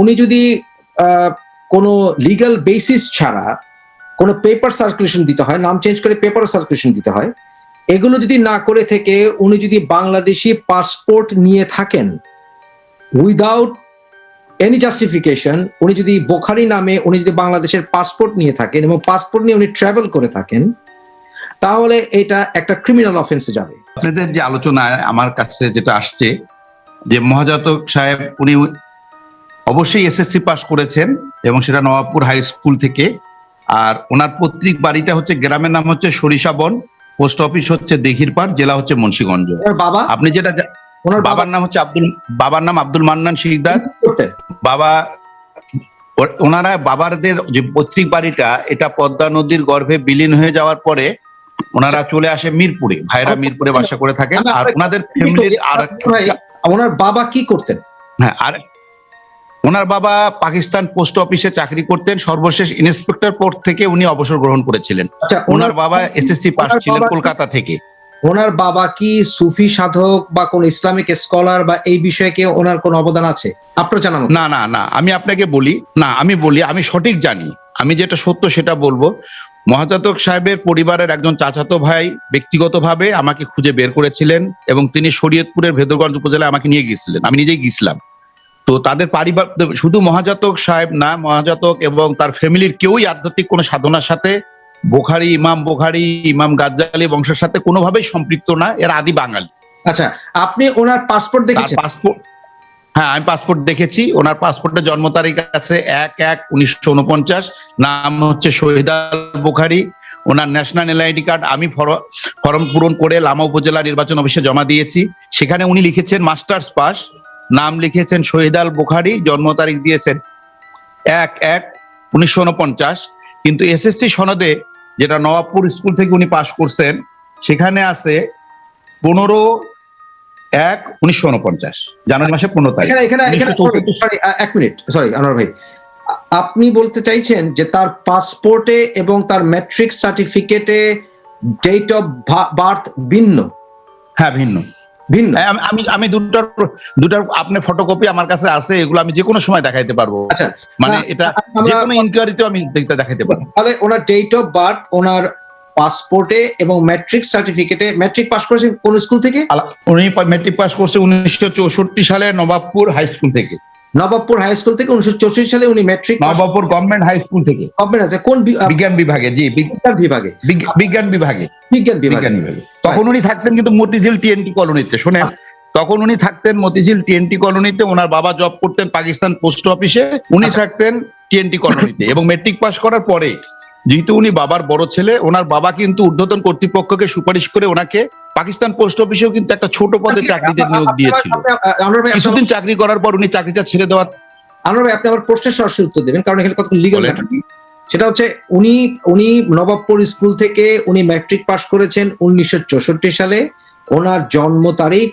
উনি যদি কোনো লিগ্যাল বেসিস ছাড়া কোনো পেপার সার্কুলেশন দিতে হয়, নাম চেঞ্জ করে পেপার সার্কুলেশন দিতে হয়, এগুলো যদি না করে থেকে উনি যদি বাংলাদেশি পাসপোর্ট নিয়ে থাকেন উইদাউট এনি জাস্টিফিকেশন উনি যদি বোখারি নামে উনি যদি বাংলাদেশের পাসপোর্ট নিয়ে থাকেন এবং পাসপোর্ট নিয়ে উনি ট্রাভেল করে থাকেন, তাহলে এটা একটা ক্রিমিনাল অফেন্সে যাবে। আপনাদের যে আলোচনায় আমার কাছে যেটা আসছে, যে মহাজাতক সাহেব উনি অবশ্যই এসএসসি পাস করেছেন এবং সেটা নবাবপুর হাই স্কুল থেকে। আর ওনার পৈতৃক বাড়িটা হচ্ছে গ্রামের নাম হচ্ছে সরিষাবন পোস্ট অফিস হচ্ছে দেহিরপাড় জেলা হচ্ছে মুন্সিগঞ্জ। বাবা? আপনি যেটা ওনার বাবার নাম হচ্ছে আব্দুল বাবার নাম আব্দুল মান্নান শিকদার। বাবা ওনারা বাবারদের যে পৈতৃক বাড়িটা এটা পদ্মা নদীর গর্ভে বিলীন হয়ে যাওয়ার পরে ওনারা চলে আসে মিরপুরে ভাইরা মিরপুরে বাসা করে থাকেন। আর ওনাদের ফ্যামিলির আর ওনার বাবা কি করতেন? হ্যাঁ আর ওনার বাবা পাকিস্তান পোস্ট অফিসে চাকরি করতেন সর্বশেষ ইন্সপেক্টর পদ থেকে উনি অবসর গ্রহণ করেছিলেন। আচ্ছা ওনার বাবা এসএসসি পাস ছিলেন কলকাতা থেকে। ওনার বাবা কি সুফি সাধক বা কোন ইসলামিক স্কলার বা এই বিষয়ে কি ওনার কোন অবদান আছে? আপনার জানা না না না আমি আপনাকে বলি না আমি বলি আমি সঠিক জানি। আমি যেটা সত্য সেটা বলব। মহাজাতক সাহেবের পরিবারের একজন চাচাতো ভাই ব্যক্তিগতভাবে আমাকে খুঁজে বের করেছিলেন এবং তিনি শরীয়তপুরের ভেদরগঞ্জ উপজেলায় আমাকে নিয়ে গিয়েছিলেন। আমি নিজেই গিয়েছিলাম। তো তাদের পারিবার শুধু মহাজাতক সাহেব না মহাজাতক এবং তার ফ্যামিলির কেউই আধ্যাত্মিক কোনো সাধনার সাথে বোখারি ইমাম বোখারি ইমাম গাজ্জালি বংশের সাথে কোনোভাবেই সম্পৃক্ত না এর আদি বাঙালি। আচ্ছা আপনি ওনার পাসপোর্ট দেখেছেন? পাসপোর্ট হ্যাঁ আমি পাসপোর্ট দেখেছি। ওনার পাসপোর্টের জন্ম তারিখ আছে এক এক উনিশশো উনপঞ্চাশ নাম হচ্ছে শহীদ আল বুখারি। ওনার ন্যাশনাল এলআইডি কার্ড আমি ফর- ফর্ম পূরণ করে লামা উপজেলা নির্বাচন অফিসে জমা দিয়েছি। সেখানে উনি লিখেছেন মাস্টার্স পাস নাম লিখেছেন শহীদ আল বুখারি জন্ম তারিখ দিয়েছেন এক এক উনিশশো উনপঞ্চাশ। কিন্তু এসএসসি সনদে যেটা নবাবপুর স্কুল থেকে উনি পাশ করছেন সেখানে আছে পনেরো এক উনিশশো উনপঞ্চাশ জানুয়ারি মাসে পনেরো তারিখ। এখানে এখানে এখানে 1964 সরি এক মিনিট সরি আনোয়ার ভাই। আপনি বলতে চাইছেন যে তার পাসপোর্টে এবং তার ম্যাট্রিক সার্টিফিকেটে ডেট অফ বার্থ ভিন্ন? হ্যাঁ ভিন্ন। ভিন্ন। হ্যাঁ, আমি- আমি দুটার দুটার আপনার ফটোকপি আমার কাছে আছে এগুলো আমি যে কোনো সময় দেখাইতে পারব। আচ্ছা মানে এটা যে কোনো ইনকোয়ারিতে আমি দেখতে দেখাইতে পারব তাহলে ওনার ডেট অফ বার্থ ওনার পাসপোর্টে এবং ম্যাট্রিক সার্টিফিকেটে ম্যাট্রিক পাস করেছেন কোন স্কুল থেকে? উনি মেট্রিক পাস করছে উনিশশো চৌষট্টি সালে নবাবপুর হাই স্কুল থেকে। নবাবপুর হাই স্কুল থেকে উনিশশো চৌষট্টি সালে উনি matric Nawabpur government high school থেকে? গভর্নমেন্ট আছে কোন বিজ্ঞান বিভাগে জি বিজ্ঞান বিভাগে। বিজ্ঞান বিভাগে। বিজ্ঞান বিভাগে। তখন উনি থাকতেন কিন্তু মতিঝিল টিএনটি কলোনিতে শোনেন? তখন উনি থাকতেন মতিঝিল টিএনটি কলোনিতে ওনার বাবা জব করতেন পাকিস্তান পোস্ট অফিসে উনি আচ্ছা। থাকতেন টিএনটি কলোনিতে এবং মেট্রিক পাস করার পরে যেহেতু উনি বাবার বড় ছেলে ওনার বাবা কিন্তু ঊর্ধ্বতন কর্তৃপক্ষকে সুপারিশ করে ওনাকে পাকিস্তান পোস্ট অফিসেও কিন্তু একটা ছোট পদে চাকরিতে নিয়োগ দিয়েছিল। কিছুদিন চাকরি করার পর উনি চাকরিটা ছেড়ে দেওয়া আনোয়ার ভাই আপনি আমার প্রশ্নের সরাসরি উত্তর দেবেন কারণ এখানে কত লিগাল সেটা হচ্ছে উনি উনি নবাবপুর স্কুল থেকে উনি ম্যাট্রিক পাস করেছেন উনিশশো চৌষট্টি সালে। ওনার জন্ম তারিখ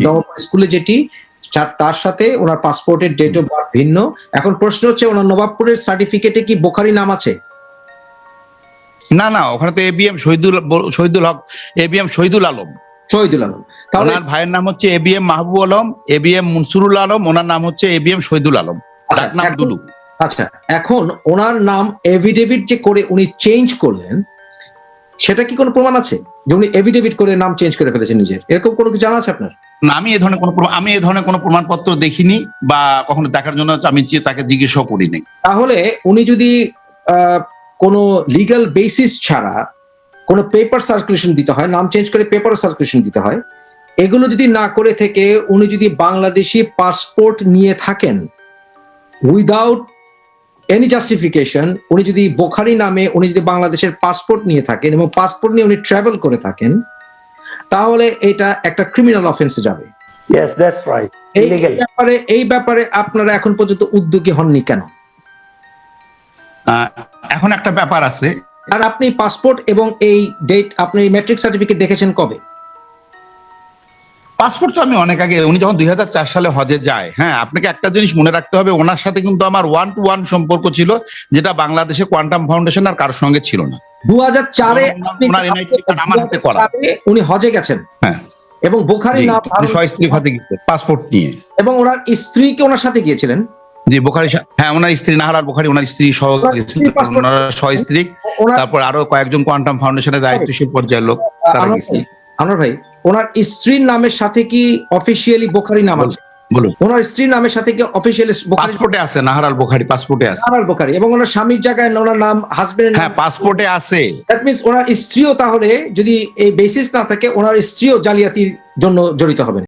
নবাবপুর স্কুলে যেটি তার- তার সাথে ওনার পাসপোর্টের ডেট অফ বার্থ ভিন্ন। এখন প্রশ্ন হচ্ছে ওনার নবাবপুরের সার্টিফিকেটে কি বোখারি নাম আছে? না না ওখানে তো এবিএম শহীদুল শহীদুল হক এবিএম শহীদুল আলম। শহীদুল আলম। তাহলে ওনার ভাইয়ের নাম হচ্ছে এবিএম মাহবুব আলম এবিএম মনসুরুল আলম ওনার নাম হচ্ছে এবিএম শহীদুল আলম। আচ্ছা, নাম দুলু। আচ্ছা এখন ওনার নাম এভিডেভিট যে করে উনি চেঞ্জ করলেন সেটা কি কোনো প্রমাণ আছে? যে উনি এভিডেভিট করে নাম চেঞ্জ করে ফেলেছেন নিজের। এরকম কোনো কিছু জানা আছে আপনার? না আমি এ ধরনের কোনো আমি এ ধরনের কোনো প্রমাণপত্র দেখিনি বা কখনো দেখার জন্য আমি তাকে জিজ্ঞেসও করিনি। তাহলে উনি যদি আহ, কোনো লিগাল বেসিস ছাড়া কোনো পেপার সার্কুলেশন দিতে হয় নাম চেঞ্জ করে পেপার সার্কুলেশন দিতে হয়। এগুলো যদি না করে থেকে উনি যদি বাংলাদেশি পাসপোর্ট নিয়ে থাকেন উইদাউট এনি জাস্টিফিকেশন উনি যদি বোখারি নামে উনি যদি বাংলাদেশের পাসপোর্ট নিয়ে থাকেন এবং পাসপোর্ট নিয়ে উনি ট্রাভেল করে থাকেন তাহলে এটা একটা ক্রিমিনাল অফেন্সে যাবে। এই ব্যাপারে এই ব্যাপারে আপনারা এখন পর্যন্ত উদ্যোগী হননি কেন? এখন একটা ব্যাপার আছে। আর আপনি পাসপোর্ট এবং এই ডেট আপনি ম্যাট্রিক সার্টিফিকেট দেখেছেন কবে? পাসপোর্ট তো আমি অনেক আগে উনি যখন দুই হাজার চার সালে হজে যায় হ্যাঁ আপনাকে একটা জিনিস মনে রাখতে হবে ওনার সাথে কিন্তু আমার ওয়ান টু ওয়ান সম্পর্ক ছিল যেটা বাংলাদেশে কোয়ান্টাম ফাউন্ডেশন আর কারোর সঙ্গে ছিল না। দু হাজার চারে হাতে। উনি হজে গেছেন। হ্যাঁ। এবং বোখারি নাম উনি সস্ত্রীক গেছে পাসপোর্ট নিয়ে। এবং ওনার স্ত্রীকে ওনার সাথে গিয়েছিলেন? জি বোখারি হ্যাঁ ওনার স্ত্রী নাহারাল বোখারি ওনার স্ত্রী সহ ওনার সহ স্ত্রী। তারপর আরও কয়েকজন কোয়ান্টাম ফাউন্ডেশনের দায়িত্বশীল পর্যায়ের লোক তারা ভাই, আনোয়ার ভাই ওনার স্ত্রীর নামের সাথে কি অফিসিয়ালি বোখারি নাম আছে? বলুন ওনার স্ত্রীর নামের সাথে কি অফিসিয়ালি পাসপোর্টে আছে নাহারাল বোখারি পাসপোর্টে আছে। আনার বোখারি এবং ওনার স্বামীর জায়গায় ওনার নাম হাজবেন্ড হ্যাঁ পাসপোর্টে আছে। দ্যাট মিনস ওনার স্ত্রীও তাহলে যদি এই বেসিস না থাকে ওনার স্ত্রীও জালিয়াতির জন্য জড়িত হবেন।